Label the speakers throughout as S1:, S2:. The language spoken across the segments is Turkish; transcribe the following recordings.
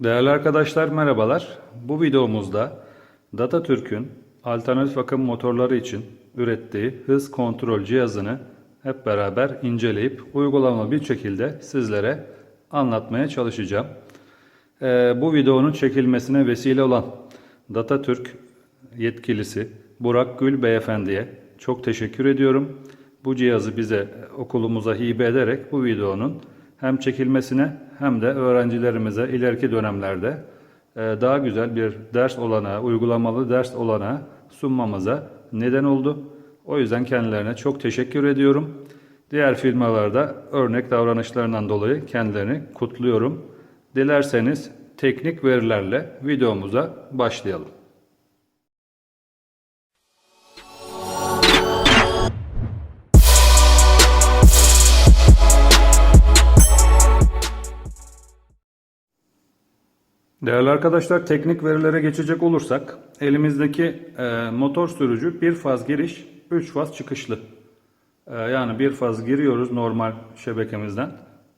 S1: Değerli arkadaşlar merhabalar. Bu videomuzda Datatürk'ün alternatif akım motorları için ürettiği hız kontrol cihazını hep beraber inceleyip uygulamalı bir şekilde sizlere anlatmaya çalışacağım. Ee, bu videonun çekilmesine vesile olan Datatürk yetkilisi Burak Gül Beyefendi'ye çok teşekkür ediyorum. Bu cihazı bize okulumuza hibe ederek bu videonun hem çekilmesine hem de öğrencilerimize ileriki dönemlerde e, daha güzel bir ders olanağı, uygulamalı ders olanağı sunmamıza neden oldu. O yüzden kendilerine çok teşekkür ediyorum. Diğer firmalarda örnek davranışlarından dolayı kendilerini kutluyorum. Dilerseniz teknik verilerle videomuza başlayalım. Değerli arkadaşlar teknik verilere geçecek olursak elimizdeki e, motor sürücü bir faz giriş, 3 faz çıkışlı. E, yani bir faz giriyoruz normal şebekemizden.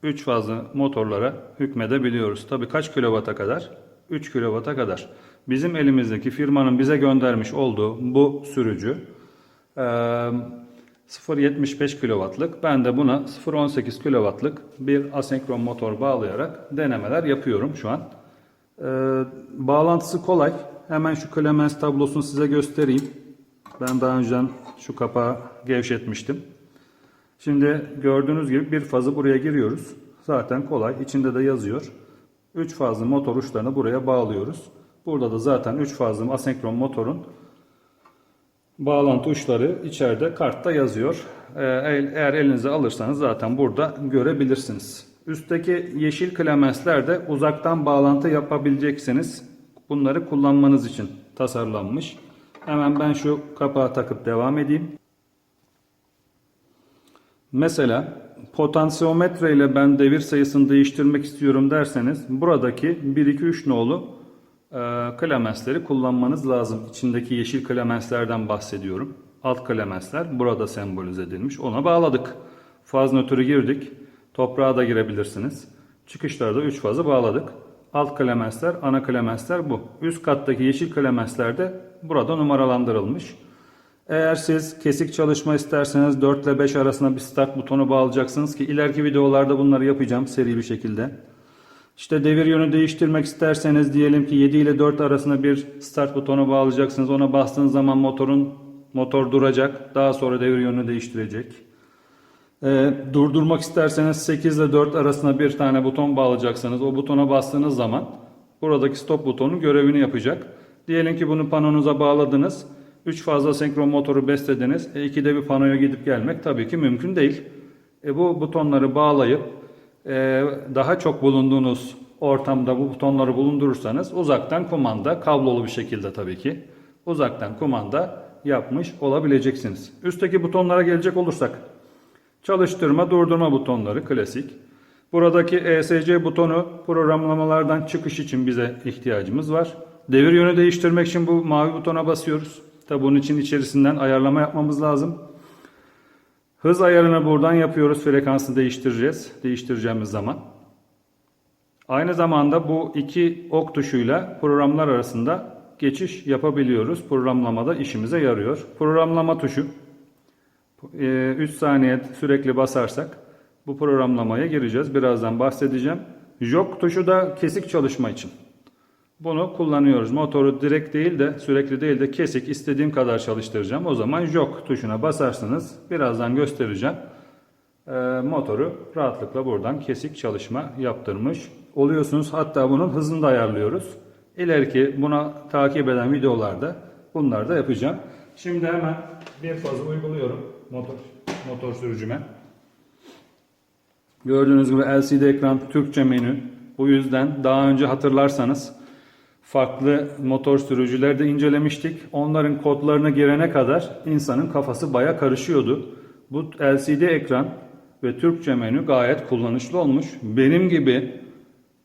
S1: 3 fazlı motorlara hükmedebiliyoruz. Tabii kaç kilovata kadar? 3 kilovata kadar. Bizim elimizdeki firmanın bize göndermiş olduğu bu sürücü e, 0.75 kW'lık. Ben de buna 0.18 kW'lık bir asenkron motor bağlayarak denemeler yapıyorum şu an. Ee, bağlantısı kolay. Hemen şu Clemens tablosunu size göstereyim. Ben daha önceden şu kapağı gevşetmiştim. Şimdi gördüğünüz gibi bir fazı buraya giriyoruz. Zaten kolay. İçinde de yazıyor. 3 fazlı motor uçlarını buraya bağlıyoruz. Burada da zaten 3 fazlı asenkron motorun bağlantı uçları içeride kartta yazıyor. Ee, Eğer elinize alırsanız zaten burada görebilirsiniz. Üstteki yeşil klemensler de uzaktan bağlantı yapabileceksiniz. Bunları kullanmanız için tasarlanmış. Hemen ben şu kapağı takıp devam edeyim. Mesela potansiyometre ile ben devir sayısını değiştirmek istiyorum derseniz buradaki 1 2 3 nolu e, klemensleri kullanmanız lazım. İçindeki yeşil klemenslerden bahsediyorum. Alt klemensler burada sembolize edilmiş. Ona bağladık. Faz nötrü girdik. Toprağa da girebilirsiniz. Çıkışlarda 3 fazı bağladık. Alt klemensler, ana klemensler bu. Üst kattaki yeşil klemensler de burada numaralandırılmış. Eğer siz kesik çalışma isterseniz 4 ile 5 arasında bir start butonu bağlayacaksınız ki ileriki videolarda bunları yapacağım seri bir şekilde. İşte devir yönü değiştirmek isterseniz diyelim ki 7 ile 4 arasında bir start butonu bağlayacaksınız. Ona bastığınız zaman motorun motor duracak. Daha sonra devir yönünü değiştirecek. Ee, durdurmak isterseniz 8 ile 4 arasında bir tane buton bağlayacaksınız. O butona bastığınız zaman buradaki stop butonu görevini yapacak. Diyelim ki bunu panonuza bağladınız. 3 fazla senkron motoru beslediniz. E, ikide bir panoya gidip gelmek tabii ki mümkün değil. E, bu butonları bağlayıp e, daha çok bulunduğunuz ortamda bu butonları bulundurursanız uzaktan kumanda kablolu bir şekilde tabii ki uzaktan kumanda yapmış olabileceksiniz. Üstteki butonlara gelecek olursak Çalıştırma, durdurma butonları klasik. Buradaki ESC butonu programlamalardan çıkış için bize ihtiyacımız var. Devir yönü değiştirmek için bu mavi butona basıyoruz. Tabi bunun için içerisinden ayarlama yapmamız lazım. Hız ayarını buradan yapıyoruz. Frekansını değiştireceğiz. Değiştireceğimiz zaman. Aynı zamanda bu iki ok tuşuyla programlar arasında geçiş yapabiliyoruz. Programlamada işimize yarıyor. Programlama tuşu 3 Ee, saniye sürekli basarsak bu programlamaya gireceğiz. Birazdan bahsedeceğim. Jok tuşu da kesik çalışma için. Bunu kullanıyoruz. Motoru direkt değil de sürekli değil de kesik istediğim kadar çalıştıracağım. O zaman jok tuşuna basarsınız. Birazdan göstereceğim. Ee, motoru rahatlıkla buradan kesik çalışma yaptırmış oluyorsunuz. Hatta bunun hızını da ayarlıyoruz. İleriki buna takip eden videolarda bunları da yapacağım. Şimdi hemen bir fazı uyguluyorum motor motor sürücüme. Gördüğünüz gibi LCD ekran Türkçe menü. Bu yüzden daha önce hatırlarsanız farklı motor sürücüleri de incelemiştik. Onların kodlarına girene kadar insanın kafası baya karışıyordu. Bu LCD ekran ve Türkçe menü gayet kullanışlı olmuş. Benim gibi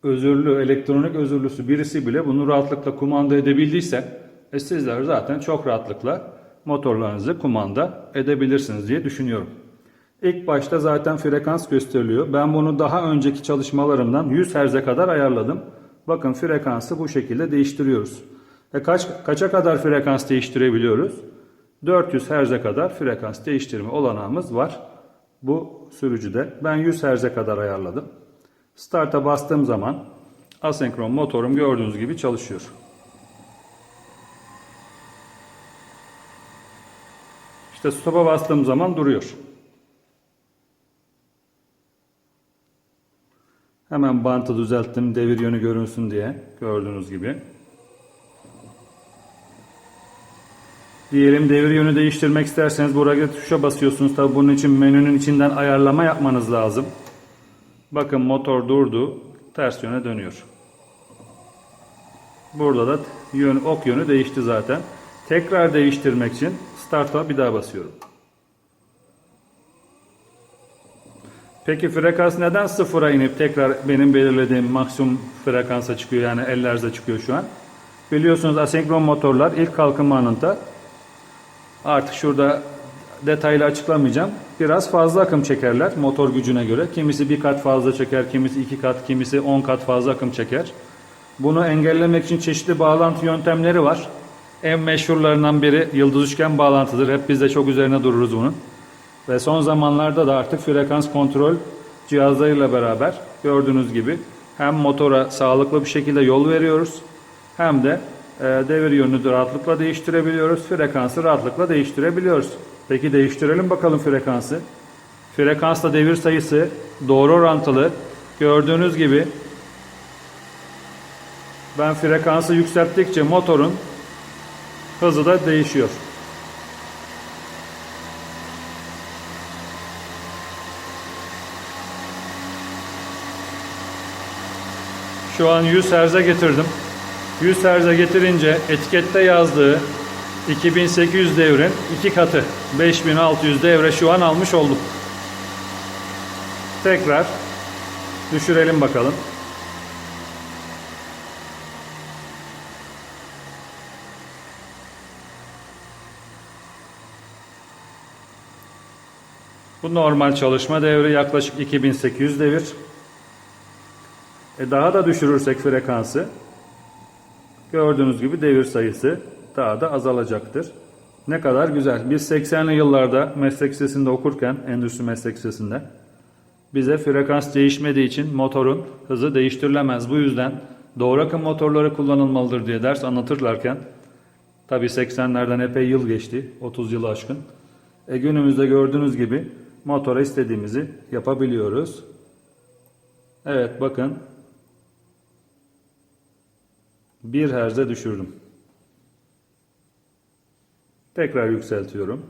S1: özürlü, elektronik özürlüsü birisi bile bunu rahatlıkla kumanda edebildiyse e sizler zaten çok rahatlıkla motorlarınızı kumanda edebilirsiniz diye düşünüyorum. İlk başta zaten frekans gösteriliyor. Ben bunu daha önceki çalışmalarımdan 100 Hz'e kadar ayarladım. Bakın frekansı bu şekilde değiştiriyoruz. E kaç kaça kadar frekans değiştirebiliyoruz? 400 Hz'e kadar frekans değiştirme olanağımız var bu sürücüde. Ben 100 Hz'e kadar ayarladım. Start'a bastığım zaman asenkron motorum gördüğünüz gibi çalışıyor. İşte stop'a bastığım zaman duruyor. Hemen bantı düzelttim devir yönü görünsün diye gördüğünüz gibi. Diyelim devir yönü değiştirmek isterseniz buraya tuşa basıyorsunuz. Tabi bunun için menünün içinden ayarlama yapmanız lazım. Bakın motor durdu. Ters yöne dönüyor. Burada da yön, ok yönü değişti zaten. Tekrar değiştirmek için start'a bir daha basıyorum. Peki frekans neden sıfıra inip tekrar benim belirlediğim maksimum frekansa çıkıyor yani 50 Hz'e çıkıyor şu an? Biliyorsunuz asenkron motorlar ilk kalkınma anında artık şurada detaylı açıklamayacağım. Biraz fazla akım çekerler motor gücüne göre. Kimisi bir kat fazla çeker, kimisi iki kat, kimisi on kat fazla akım çeker. Bunu engellemek için çeşitli bağlantı yöntemleri var. En meşhurlarından biri yıldız üçgen bağlantıdır. Hep biz de çok üzerine dururuz bunun. Ve son zamanlarda da artık frekans kontrol cihazlarıyla beraber gördüğünüz gibi hem motora sağlıklı bir şekilde yol veriyoruz hem de e, devir yönünü de rahatlıkla değiştirebiliyoruz. Frekansı rahatlıkla değiştirebiliyoruz. Peki değiştirelim bakalım frekansı. Frekansla devir sayısı doğru orantılı. Gördüğünüz gibi ben frekansı yükselttikçe motorun hızı da değişiyor. Şu an 100 Hz'e getirdim. 100 Hz'e getirince etikette yazdığı 2800 devrin iki katı 5600 devre şu an almış oldum. Tekrar düşürelim bakalım. Bu normal çalışma devri yaklaşık 2800 devir. E daha da düşürürsek frekansı gördüğünüz gibi devir sayısı daha da azalacaktır. Ne kadar güzel. Biz 80'li yıllarda meslek lisesinde okurken, endüstri meslek lisesinde bize frekans değişmediği için motorun hızı değiştirilemez. Bu yüzden doğru akım motorları kullanılmalıdır diye ders anlatırlarken tabi 80'lerden epey yıl geçti. 30 yılı aşkın. E günümüzde gördüğünüz gibi motora istediğimizi yapabiliyoruz. Evet bakın 1 Hz'e düşürdüm. Tekrar yükseltiyorum.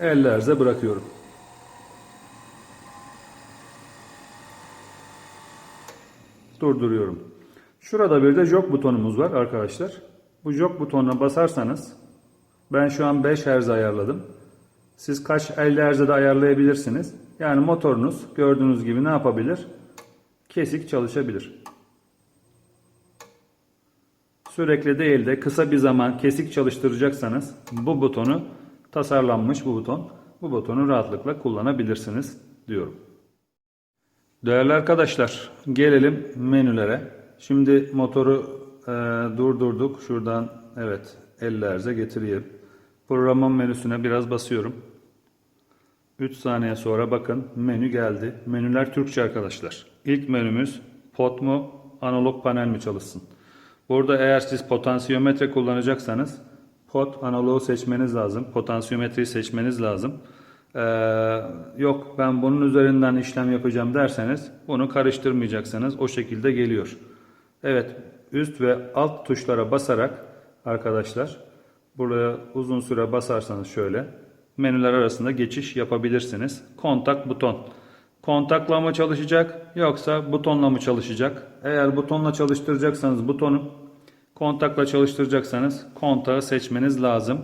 S1: Ellerze bırakıyorum. Durduruyorum. Şurada bir de jog butonumuz var arkadaşlar. Bu jog butonuna basarsanız ben şu an 5 Hz ayarladım. Siz kaç 50 Hz'de de ayarlayabilirsiniz. Yani motorunuz gördüğünüz gibi ne yapabilir? Kesik çalışabilir. Sürekli değil de kısa bir zaman kesik çalıştıracaksanız bu butonu tasarlanmış bu buton. Bu butonu rahatlıkla kullanabilirsiniz diyorum. Değerli arkadaşlar gelelim menülere. Şimdi motoru e, durdurduk. Şuradan evet 50 Hz'e getireyim. Programın menüsüne biraz basıyorum. 3 saniye sonra bakın menü geldi. Menüler Türkçe arkadaşlar. İlk menümüz pot mu analog panel mi çalışsın. Burada eğer siz potansiyometre kullanacaksanız pot analogu seçmeniz lazım. Potansiyometreyi seçmeniz lazım. Ee, yok ben bunun üzerinden işlem yapacağım derseniz bunu karıştırmayacaksınız. O şekilde geliyor. Evet üst ve alt tuşlara basarak arkadaşlar buraya uzun süre basarsanız şöyle menüler arasında geçiş yapabilirsiniz. Kontak buton. Kontakla mı çalışacak yoksa butonla mı çalışacak? Eğer butonla çalıştıracaksanız butonu, kontakla çalıştıracaksanız kontağı seçmeniz lazım.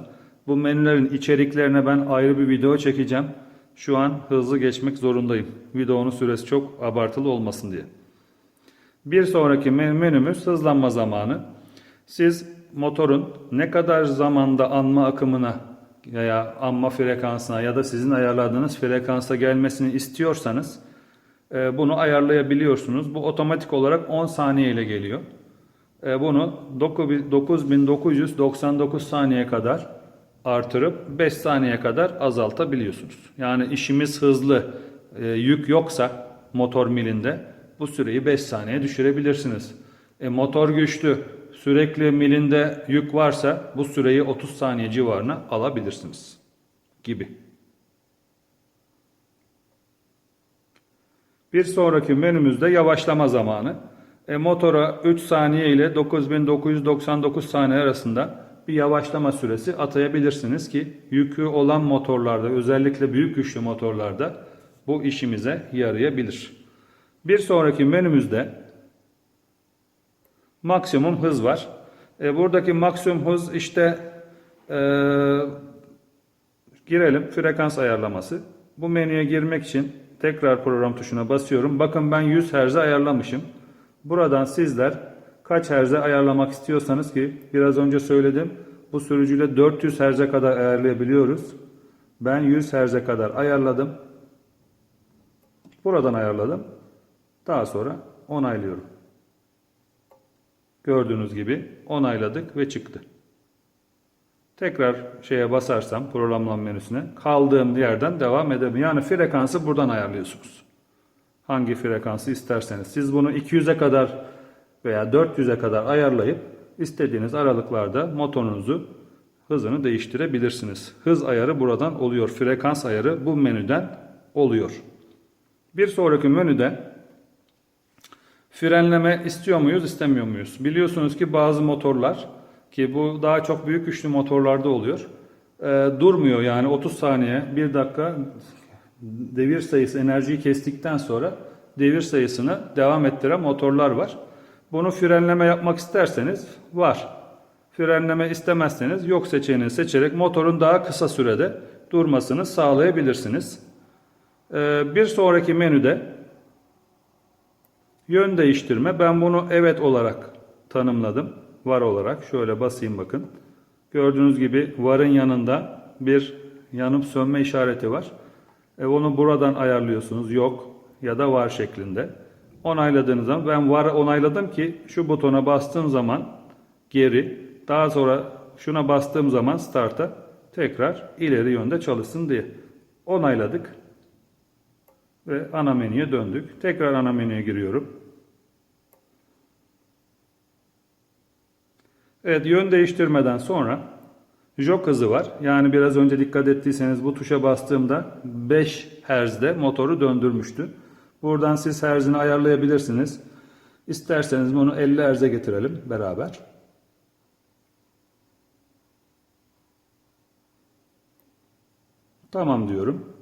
S1: Bu menülerin içeriklerine ben ayrı bir video çekeceğim. Şu an hızlı geçmek zorundayım. Videonun süresi çok abartılı olmasın diye. Bir sonraki menümüz hızlanma zamanı. Siz motorun ne kadar zamanda anma akımına veya amma frekansına ya da sizin ayarladığınız frekansa gelmesini istiyorsanız e, bunu ayarlayabiliyorsunuz. Bu otomatik olarak 10 saniye ile geliyor. E, bunu 9999 saniye kadar artırıp 5 saniye kadar azaltabiliyorsunuz. Yani işimiz hızlı, e, yük yoksa motor milinde bu süreyi 5 saniye düşürebilirsiniz. E, motor güçlü, sürekli milinde yük varsa bu süreyi 30 saniye civarına alabilirsiniz gibi. Bir sonraki menümüzde yavaşlama zamanı. E, motora 3 saniye ile 9999 saniye arasında bir yavaşlama süresi atayabilirsiniz ki yükü olan motorlarda özellikle büyük güçlü motorlarda bu işimize yarayabilir. Bir sonraki menümüzde maksimum hız var. E, buradaki maksimum hız işte e, girelim frekans ayarlaması. Bu menüye girmek için tekrar program tuşuna basıyorum. Bakın ben 100 Hz'e ayarlamışım. Buradan sizler kaç Hz'e ayarlamak istiyorsanız ki biraz önce söyledim. Bu sürücüyle 400 Hz'e kadar ayarlayabiliyoruz. Ben 100 Hz'e kadar ayarladım. Buradan ayarladım. Daha sonra onaylıyorum. Gördüğünüz gibi onayladık ve çıktı. Tekrar şeye basarsam programlama menüsüne kaldığım yerden devam edebilirim. Yani frekansı buradan ayarlıyorsunuz. Hangi frekansı isterseniz. Siz bunu 200'e kadar veya 400'e kadar ayarlayıp istediğiniz aralıklarda motorunuzu hızını değiştirebilirsiniz. Hız ayarı buradan oluyor. Frekans ayarı bu menüden oluyor. Bir sonraki menüde frenleme istiyor muyuz, istemiyor muyuz? Biliyorsunuz ki bazı motorlar ki bu daha çok büyük güçlü motorlarda oluyor. e, durmuyor yani 30 saniye, 1 dakika devir sayısı enerjiyi kestikten sonra devir sayısını devam ettiren motorlar var. Bunu frenleme yapmak isterseniz var. Frenleme istemezseniz yok seçeneğini seçerek motorun daha kısa sürede durmasını sağlayabilirsiniz. Ee, bir sonraki menüde yön değiştirme. Ben bunu evet olarak tanımladım. Var olarak. Şöyle basayım bakın. Gördüğünüz gibi varın yanında bir yanıp sönme işareti var. E onu buradan ayarlıyorsunuz. Yok ya da var şeklinde. Onayladığınız zaman ben var onayladım ki şu butona bastığım zaman geri daha sonra şuna bastığım zaman start'a tekrar ileri yönde çalışsın diye. Onayladık. Ve ana menüye döndük. Tekrar ana menüye giriyorum. Evet yön değiştirmeden sonra jok hızı var. Yani biraz önce dikkat ettiyseniz bu tuşa bastığımda 5 Hz'de motoru döndürmüştü. Buradan siz Hz'ini ayarlayabilirsiniz. İsterseniz bunu 50 Hz'e getirelim beraber. Tamam diyorum.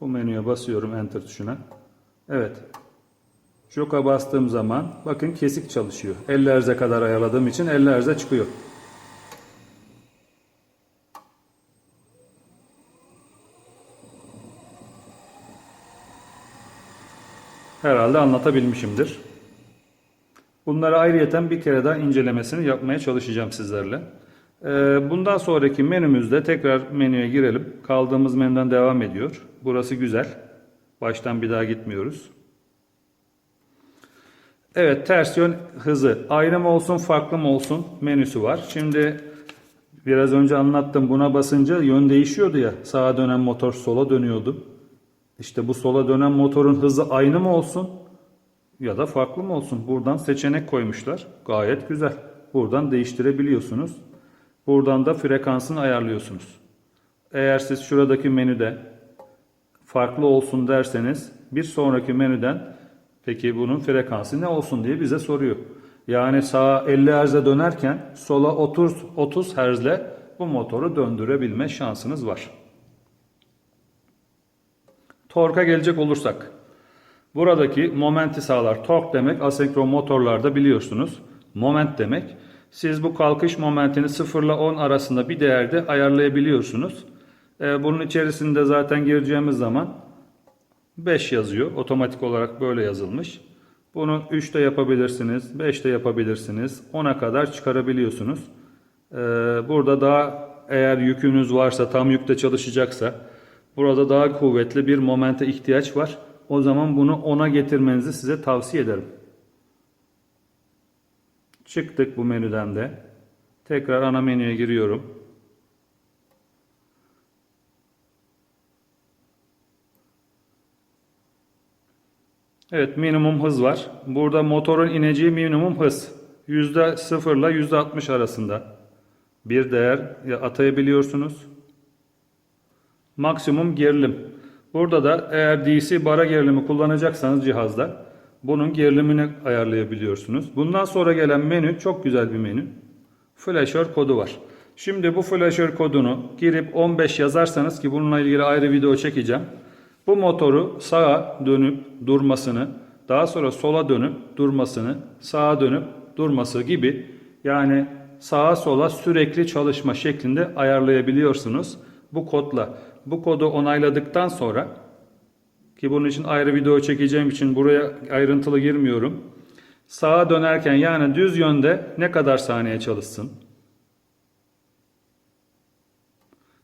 S1: Bu menüye basıyorum Enter tuşuna. Evet. Jok'a bastığım zaman bakın kesik çalışıyor. 50 Hz'e kadar ayarladığım için 50 Hz'e çıkıyor. Herhalde anlatabilmişimdir. Bunları ayrıyeten bir kere daha incelemesini yapmaya çalışacağım sizlerle. Ee, Bundan sonraki menümüzde tekrar menüye girelim. Kaldığımız menüden devam ediyor. Burası güzel. Baştan bir daha gitmiyoruz. Evet ters yön hızı. Aynı mı olsun farklı mı olsun menüsü var. Şimdi biraz önce anlattım. Buna basınca yön değişiyordu ya. Sağa dönen motor sola dönüyordu. İşte bu sola dönen motorun hızı aynı mı olsun ya da farklı mı olsun? Buradan seçenek koymuşlar. Gayet güzel. Buradan değiştirebiliyorsunuz. Buradan da frekansını ayarlıyorsunuz. Eğer siz şuradaki menüde farklı olsun derseniz bir sonraki menüden peki bunun frekansı ne olsun diye bize soruyor. Yani sağa 50 Hz'e dönerken sola 30 30 Hz'le bu motoru döndürebilme şansınız var. Torka gelecek olursak. Buradaki momenti sağlar. Tork demek asenkron motorlarda biliyorsunuz. Moment demek. Siz bu kalkış momentini 0 ile 10 arasında bir değerde ayarlayabiliyorsunuz. Ee, bunun içerisinde zaten gireceğimiz zaman 5 yazıyor. Otomatik olarak böyle yazılmış. Bunu 3'te yapabilirsiniz, 5'te yapabilirsiniz. 10'a kadar çıkarabiliyorsunuz. Ee, burada daha eğer yükünüz varsa tam yükte çalışacaksa burada daha kuvvetli bir momente ihtiyaç var. O zaman bunu 10'a getirmenizi size tavsiye ederim. Çıktık bu menüden de. Tekrar ana menüye giriyorum. Evet minimum hız var. Burada motorun ineceği minimum hız. %0 ile %60 arasında bir değer atayabiliyorsunuz. Maksimum gerilim. Burada da eğer DC bara gerilimi kullanacaksanız cihazda bunun gerilimini ayarlayabiliyorsunuz. Bundan sonra gelen menü çok güzel bir menü. Flasher kodu var. Şimdi bu flasher kodunu girip 15 yazarsanız ki bununla ilgili ayrı video çekeceğim. Bu motoru sağa dönüp durmasını, daha sonra sola dönüp durmasını, sağa dönüp durması gibi yani sağa sola sürekli çalışma şeklinde ayarlayabiliyorsunuz bu kodla. Bu kodu onayladıktan sonra ki bunun için ayrı video çekeceğim için buraya ayrıntılı girmiyorum. Sağa dönerken yani düz yönde ne kadar saniye çalışsın?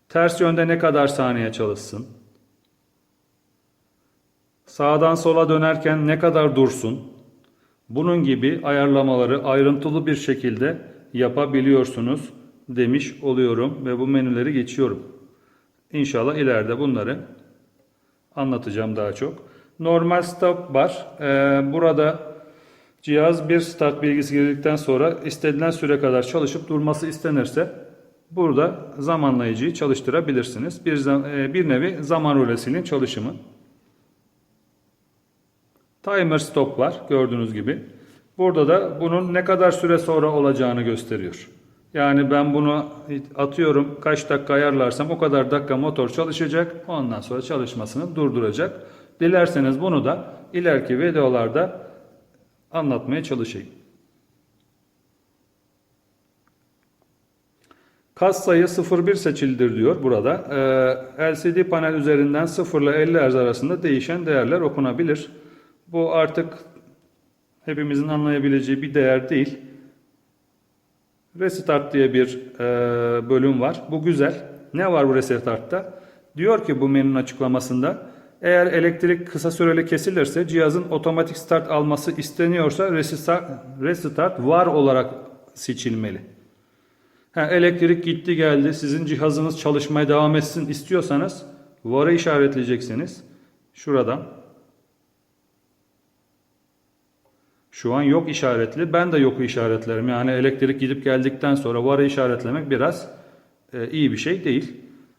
S1: Ters yönde ne kadar saniye çalışsın? Sağdan sola dönerken ne kadar dursun? Bunun gibi ayarlamaları ayrıntılı bir şekilde yapabiliyorsunuz demiş oluyorum ve bu menüleri geçiyorum. İnşallah ileride bunları anlatacağım daha çok. Normal stop var. Ee, burada cihaz bir start bilgisi girdikten sonra istenilen süre kadar çalışıp durması istenirse burada zamanlayıcıyı çalıştırabilirsiniz. Bir, e, bir nevi zaman rulesinin çalışımı. Timer stop var gördüğünüz gibi. Burada da bunun ne kadar süre sonra olacağını gösteriyor. Yani ben bunu atıyorum kaç dakika ayarlarsam o kadar dakika motor çalışacak. Ondan sonra çalışmasını durduracak. Dilerseniz bunu da ileriki videolarda anlatmaya çalışayım. Kas sayı 01 seçildir diyor burada. Ee, LCD panel üzerinden 0 ile 50 Hz arasında değişen değerler okunabilir. Bu artık hepimizin anlayabileceği bir değer değil. Restart diye bir e, bölüm var. Bu güzel. Ne var bu restartta? Diyor ki bu menünün açıklamasında eğer elektrik kısa süreli kesilirse cihazın otomatik start alması isteniyorsa restart, restart var olarak seçilmeli. Ha, elektrik gitti geldi sizin cihazınız çalışmaya devam etsin istiyorsanız var'ı işaretleyeceksiniz. Şuradan. Şu an yok işaretli. Ben de yoku işaretlerim. Yani elektrik gidip geldikten sonra varı işaretlemek biraz e, iyi bir şey değil.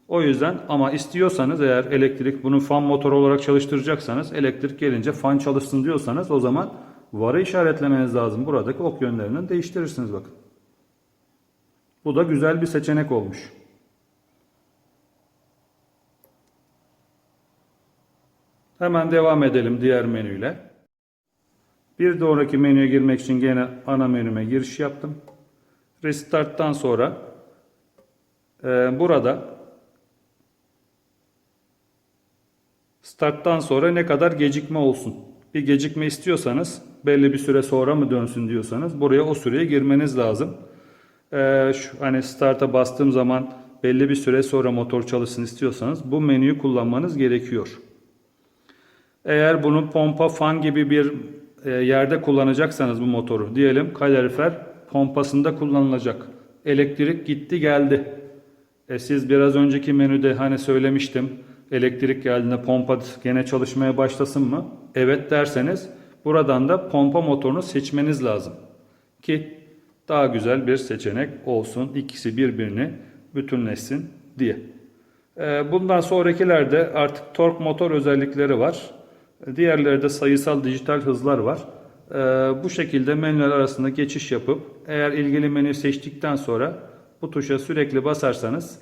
S1: O yüzden ama istiyorsanız eğer elektrik bunu fan motoru olarak çalıştıracaksanız elektrik gelince fan çalışsın diyorsanız o zaman varı işaretlemeniz lazım. Buradaki ok yönlerinden değiştirirsiniz bakın. Bu da güzel bir seçenek olmuş. Hemen devam edelim diğer menüyle. Bir sonraki menüye girmek için gene ana menüme giriş yaptım. Restart'tan sonra e, burada starttan sonra ne kadar gecikme olsun. Bir gecikme istiyorsanız belli bir süre sonra mı dönsün diyorsanız buraya o süreye girmeniz lazım. E, şu, hani start'a bastığım zaman belli bir süre sonra motor çalışsın istiyorsanız bu menüyü kullanmanız gerekiyor. Eğer bunu pompa fan gibi bir yerde kullanacaksanız bu motoru diyelim kalorifer pompasında kullanılacak. Elektrik gitti geldi. E siz biraz önceki menüde hani söylemiştim elektrik geldiğinde pompa gene çalışmaya başlasın mı? Evet derseniz buradan da pompa motorunu seçmeniz lazım. Ki daha güzel bir seçenek olsun. İkisi birbirini bütünleşsin diye. E, bundan sonrakilerde artık tork motor özellikleri var. Diğerleri de sayısal dijital hızlar var. Ee, bu şekilde menüler arasında geçiş yapıp eğer ilgili menüyü seçtikten sonra bu tuşa sürekli basarsanız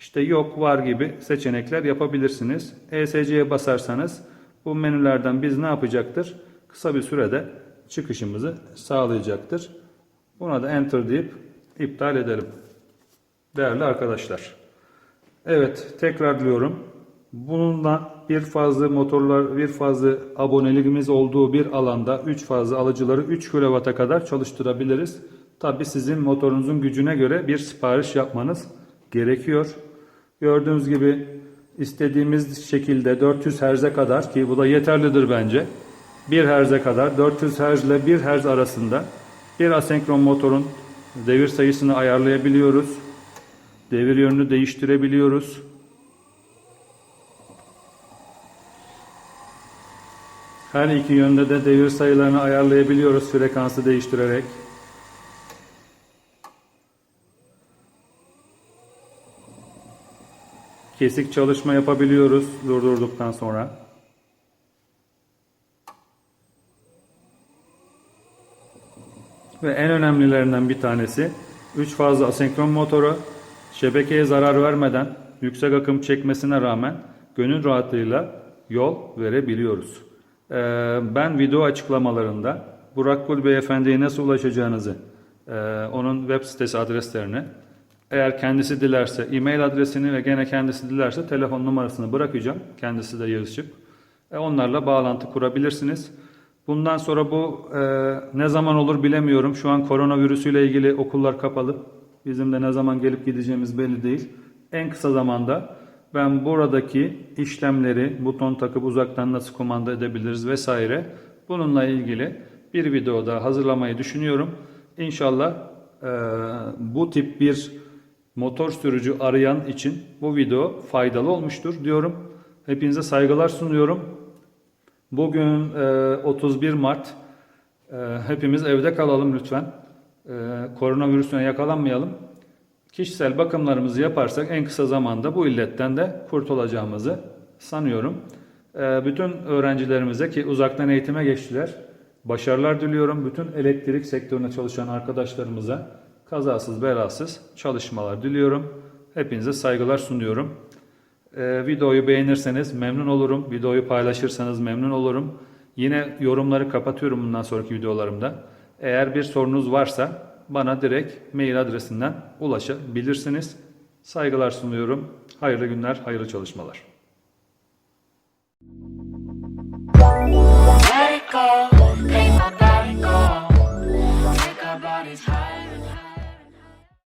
S1: işte yok var gibi seçenekler yapabilirsiniz. ESC'ye basarsanız bu menülerden biz ne yapacaktır? Kısa bir sürede çıkışımızı sağlayacaktır. Buna da enter deyip iptal edelim. Değerli arkadaşlar. Evet tekrar diyorum. Bununla bir fazla motorlar, bir fazla aboneliğimiz olduğu bir alanda 3 fazla alıcıları 3 kW'a kadar çalıştırabiliriz. Tabi sizin motorunuzun gücüne göre bir sipariş yapmanız gerekiyor. Gördüğünüz gibi istediğimiz şekilde 400 Hz'e kadar ki bu da yeterlidir bence. 1 Hz'e kadar 400 Hz ile 1 Hz arasında bir asenkron motorun devir sayısını ayarlayabiliyoruz. Devir yönünü değiştirebiliyoruz. Her iki yönde de devir sayılarını ayarlayabiliyoruz frekansı değiştirerek. Kesik çalışma yapabiliyoruz durdurduktan sonra. Ve en önemlilerinden bir tanesi 3 fazla asenkron motoru şebekeye zarar vermeden yüksek akım çekmesine rağmen gönül rahatlığıyla yol verebiliyoruz. Ee, ben video açıklamalarında Burak Kul Beyefendi'ye nasıl ulaşacağınızı, e, onun web sitesi adreslerini, eğer kendisi dilerse e-mail adresini ve gene kendisi dilerse telefon numarasını bırakacağım. Kendisi de yazışıp e, onlarla bağlantı kurabilirsiniz. Bundan sonra bu e, ne zaman olur bilemiyorum. Şu an koronavirüsüyle ilgili okullar kapalı. Bizim de ne zaman gelip gideceğimiz belli değil. En kısa zamanda ben buradaki işlemleri buton takıp uzaktan nasıl kumanda edebiliriz vesaire bununla ilgili bir video daha hazırlamayı düşünüyorum. İnşallah e, bu tip bir motor sürücü arayan için bu video faydalı olmuştur diyorum. Hepinize saygılar sunuyorum. Bugün e, 31 Mart. E, hepimiz evde kalalım lütfen. E, koronavirüsüne yakalanmayalım. Kişisel bakımlarımızı yaparsak en kısa zamanda bu illetten de kurtulacağımızı sanıyorum. E, bütün öğrencilerimize ki uzaktan eğitime geçtiler. Başarılar diliyorum. Bütün elektrik sektöründe çalışan arkadaşlarımıza kazasız belasız çalışmalar diliyorum. Hepinize saygılar sunuyorum. Ee, videoyu beğenirseniz memnun olurum. Videoyu paylaşırsanız memnun olurum. Yine yorumları kapatıyorum bundan sonraki videolarımda. Eğer bir sorunuz varsa bana direkt mail adresinden ulaşabilirsiniz. Saygılar sunuyorum. Hayırlı günler, hayırlı çalışmalar.
S2: Take our bodies high.